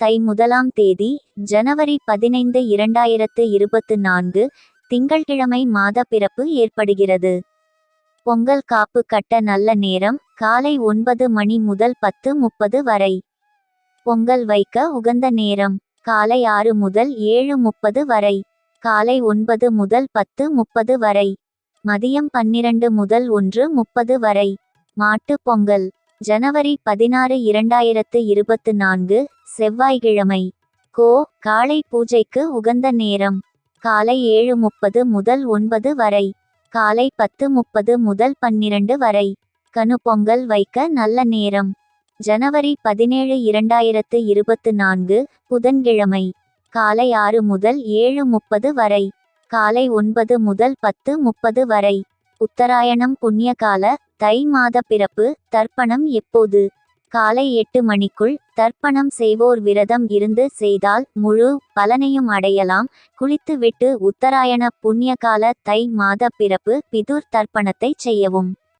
தை முதலாம் தேதி ஜனவரி பதினைந்து இரண்டாயிரத்து இருபத்து நான்கு திங்கள்கிழமை மாத பிறப்பு ஏற்படுகிறது. பொங்கல் காப்பு கட்ட நல்ல நேரம் காலை ஒன்பது மணி முதல் பத்து முப்பது வரை. பொங்கல் வைக்க உகந்த நேரம் காலை ஆறு முதல் ஏழு முப்பது வரை. காலை ஒன்பது முதல் பத்து முப்பது வரை. மதியம் பன்னிரண்டு முதல் ஒன்று முப்பது வரை. மாட்டுப் பொங்கல். ஜனவரி பதினாறு இரண்டாயிரத்து இருபத்து நான்கு செவ்வாய்க்கிழமை கோ காலை பூஜைக்கு உகந்த நேரம். காலை ஏழு முப்பது முதல் ஒன்பது வரை. காலை பத்து முப்பது முதல் பன்னிரண்டு வரை. கனு பொங்கல் வைக்க நல்ல நேரம். ஜனவரி பதினேழு இரண்டாயிரத்து இருபத்து நான்கு புதன்கிழமை. காலை ஆறு முதல் ஏழு முப்பது வரை. காலை ஒன்பது முதல் பத்து முப்பது வரை. உத்தராயணம் புண்ணியகால தை மாத பிறப்பு தர்ப்பணம் எப்போது? காலை எட்டு மணிக்குள் தர்ப்பணம் செய்வோர் விரதம் இருந்து செய்தால் முழு பலனையும் அடையலாம். குளித்துவிட்டு உத்தராயண புண்ணியகால தை மாத பிறப்பு பிதுர் தர்ப்பணத்தை செய்யவும்.